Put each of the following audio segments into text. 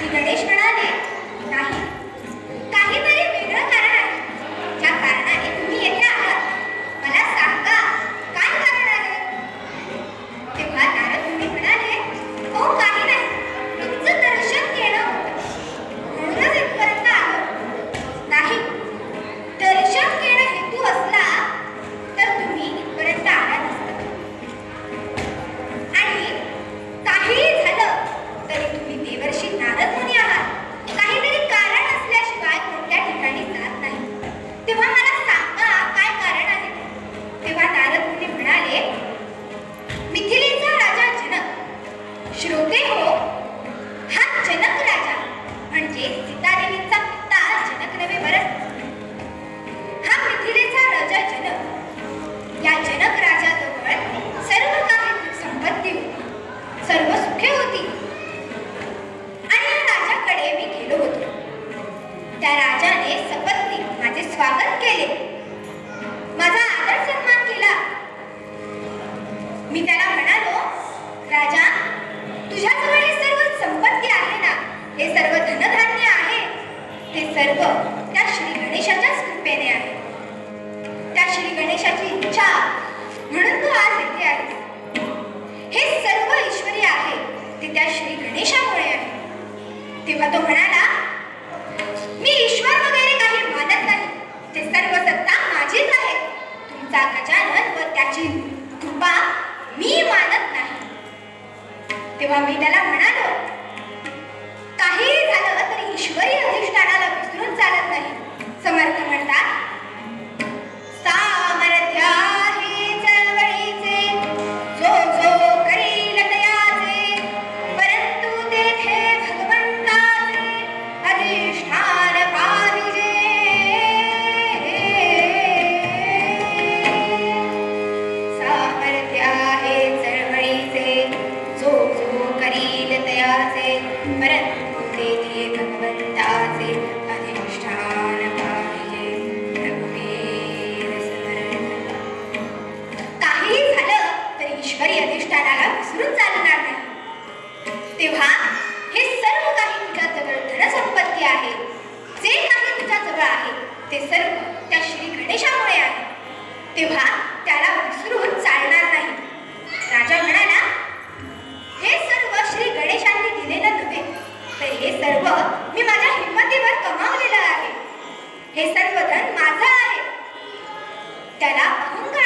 श्री गणेश म्हणाले नाही जनक राजा म्हणजे सीतादेवींचा पिता जनक नव्हे बरं हा मिथिलेचा राजा जनक. या जनक राजाजवळ सर्व काही संपत्ती होती. सर्व सुखे होती. आणि या राजाकडे मी गेलो होतो. त्या राजाने सपत्नी माझे स्वागत केले. सर्व त्या श्री गणेशाच्याच कृपेने आहे. त्या श्री गणेशाची इच्छा म्हणून तू आज येथे आहे हे सर्व ईश्वरी आहे ते त्या श्री गणेशामुळे आहे. तेव्हा तो म्हणाला मी ईश्वर वगैरे काही मानत नाही. ते सर्व सत्ता माझीच आहे. तुमचा गजानन व त्याची कृपा मी मानत नाही. तेव्हा मी त्याला म्हणालो काही झालं तरी ईश्वरी अधिष्ठानाला चालत नाही. समर्थ म्हणतात. त्याला भंग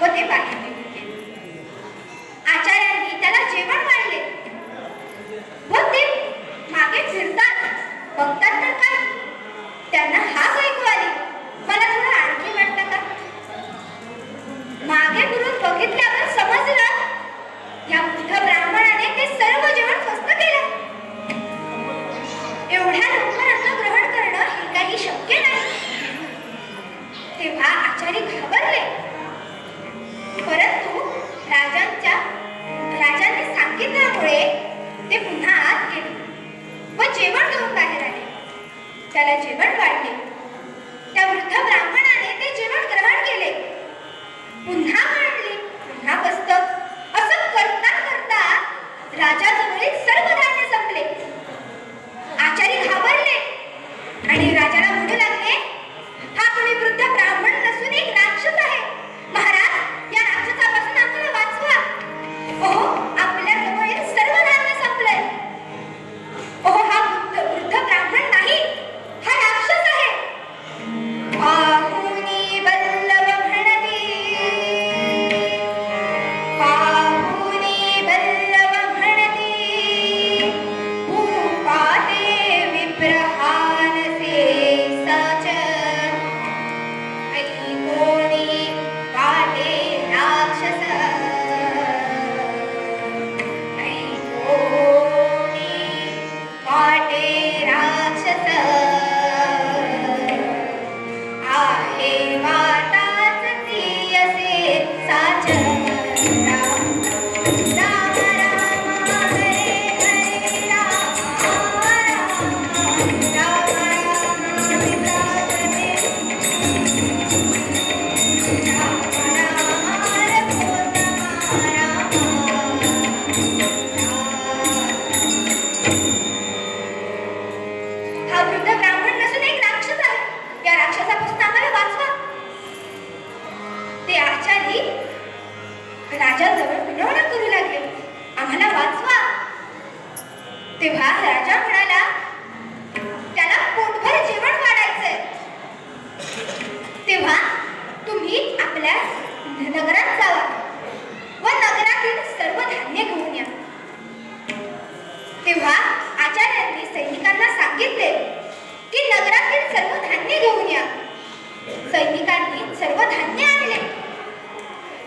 बसवले व ते वाचवा ते आचारी राजाजवळ विनवण्या करू लागले. आम्हाला वाचवा. तेव्हा राजा म्हणाला त्याला पोटभर जेवण वाढायचंय. तेव्हा तुम्ही आपल्या नगरात जावा व नगरातील सर्व धान्य घेऊन या. तेव्हा आचार्यांनी सैनिकांना सांगितले की नगरातील सर्व धान्य घेऊन या. धान्य आणले.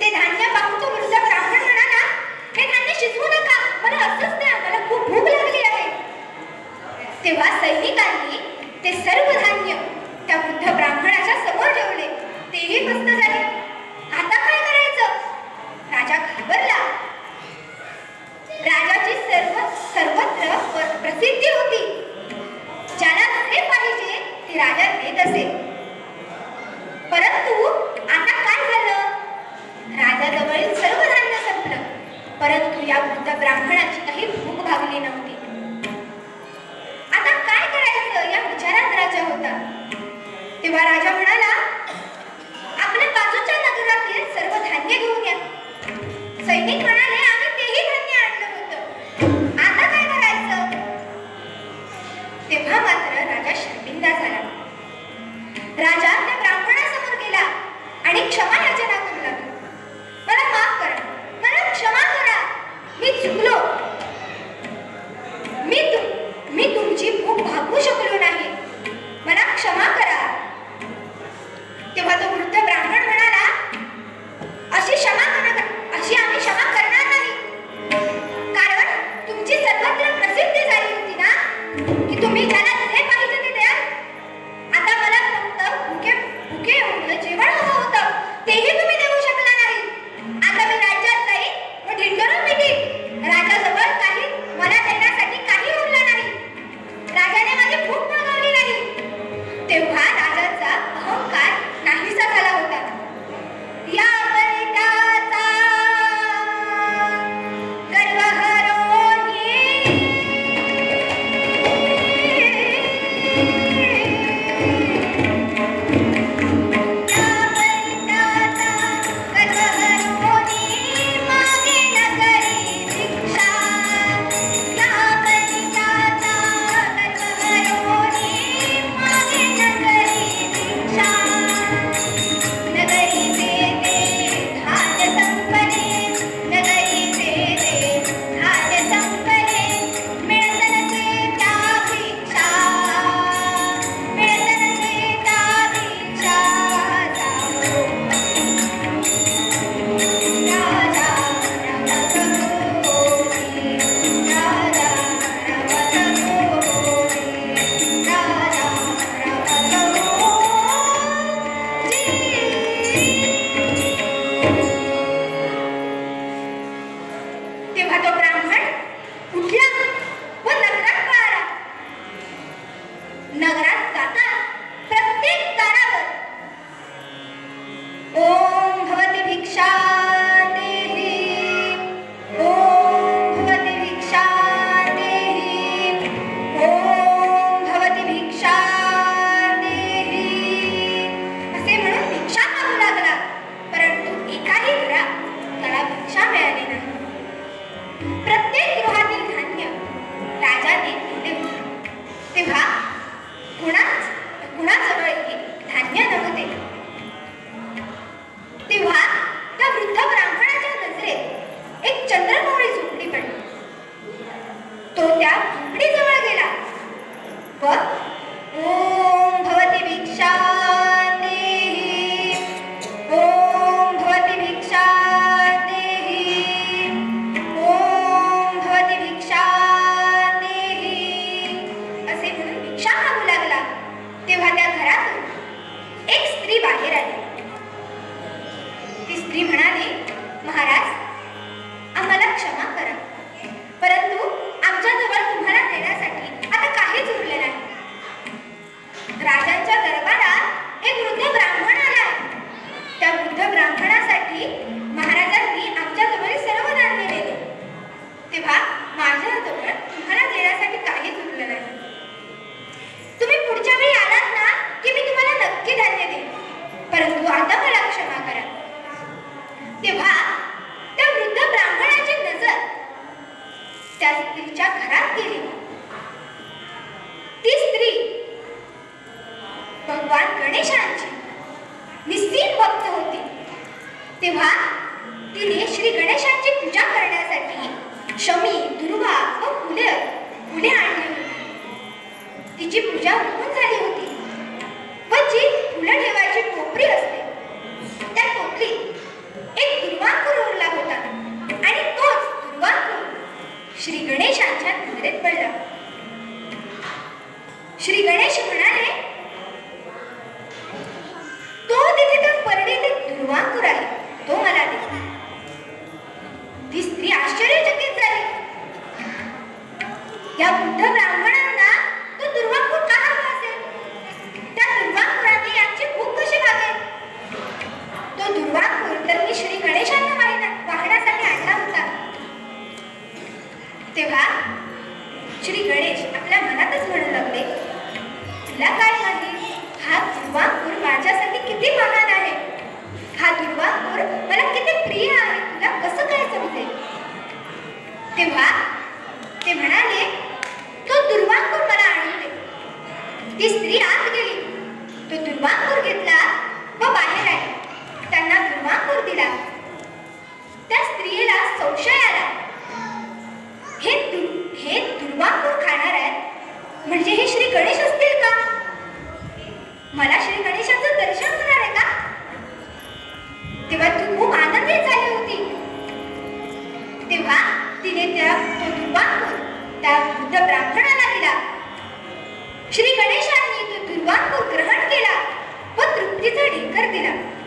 ते धान्य पाहून तो वृद्ध ब्राह्मण म्हणाला हे धान्य शिजवू नका. मला असंच द्या मला खूप भूक लागली आहे. तेव्हा सैनिकांनी ते सर्व धान्य त्या वृद्ध ब्राह्मणाच्या समोर ठेवले. तेही मस्त झाले. आता काय करायचं? राजा घाबरला. राजाची सर्व सर्वत्र प्रसिद्धी होती. ज्याला जे पाहिजे ते राजा देत असे. परंतु परंतु या वृद्ध ब्राह्मणाची काही भूक भागली नव्हती. आता काय करायचं? या विचारात राजा होता. तेव्हा राजा म्हणाला आपल्या बाजूच्या नगरातील सर्व धान्य घेऊन या. सैनिक म्हणाले आम्ही तेही धान्य आणलं होतं. आता काय करायचं? तेव्हा मात्र राजा शर्मिंदा झाला. राजा त्या ब्राह्मणासमोर गेला आणि क्षमा ओम भवति भिक्षा। त्या घरात गेली. ती स्त्री भगवान गणेशांची निस्सीम भक्त होती. तेव्हा तिने श्री गणेशांची पूजा करण्यासाठी शमी दुर्वा व फुले फुले आणली होती. तिची पूजा होऊन झाली होती. व जी फुलं ठेवायची टोपरी असते त्या टोपरीत एक दुर्वा उरला होता आणि तोच दुर्वांकुर श्री गणेशांच्या नजरेत पडला. श्री गणेश म्हणाले तो तिथे त्या परिणित दुर्वांकूर आहे. तो मला दिसला. ती स्त्री आश्चर्यचकित झाली. या बुद्ध ब्राह्मणांना तो दुर्वांकूर का हवा असेल? त्या दुर्वांकुराने यांची भूक कशी भागेल तो दुर्वांकूर तेव्हा श्री गणेश आपल्या मनातच म्हणू लागले तुला काय माहिती? हा दुर्वांकुर माझ्यासाठी किती महान आहे. हा दुर्वांकुर मला किती प्रिय आहे. तुला कसं काय समजेल तेव्हा ते म्हणाले तो दुर्वांकुर मला आणून दे. ती स्त्री आत गेली. तो दुर्वांकूर घेतला व बाहेर आली. त्यांना दुर्वांकुर दिला. त्या स्त्रीला संशय आला. हे दुर हे दुर्वांकुर खाणार आहेत म्हणजे हे श्री गणेश असतील का? मला श्री गणेशाचं दर्शन होणार आहे का? तेव्हा तू खूप आनंदित झाली होती. तेव्हा तिने त्या तो दुर्वांकुर त्या वृद्ध ब्राह्मणाला दिला. श्री गणेशांनी तो दुर्वांकुर ग्रहण केला व तृप्तीचा ढेकर दिला.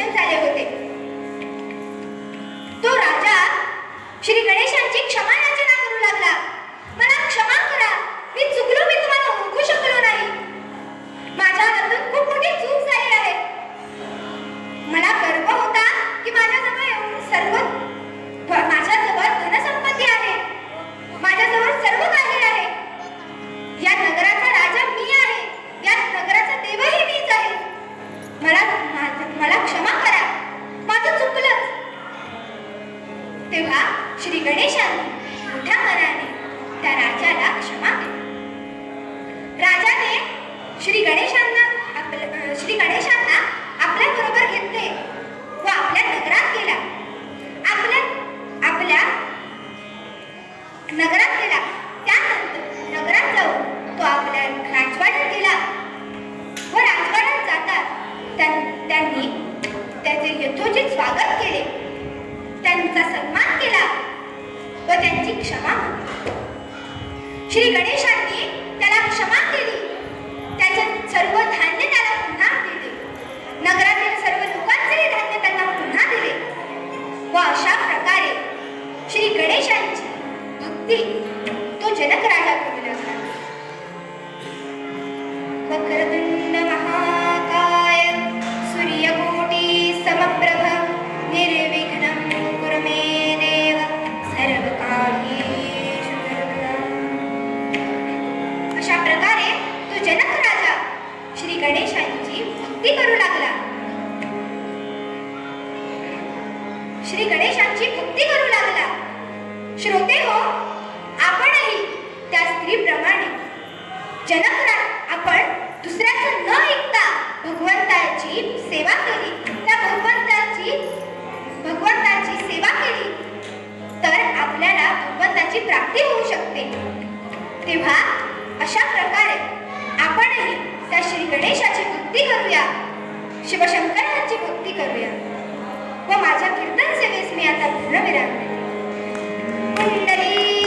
दर्शन झाले होते. तो राजा श्री गणेशांची क्षमा श्री गणेशांना आपल्या श्री गणेशांना आपल्या बरोबर घेतले व आपल्या नगरात गेला. आपल्या आपल्या नगरात गेला. त्यानंतर नगरात जाऊन तो आपल्या राजवाड्यात गेला. व राजवाड्यात जातात त्यां- त्यांनी त्याचे यथोचित स्वागत केले. त्यांचा सन्मान केला व त्यांची क्षमा श्री गणेशांनी भगवंताची प्राप्ती होऊ शकते तेव्हा अशा प्रकारे आपणही त्या श्री गणेशाची भक्ती करूया शिवशंकरांची भक्ती करूया व माझ्या कीर्तन सेवेस मी आता पूर्णविराम देते. कुंडली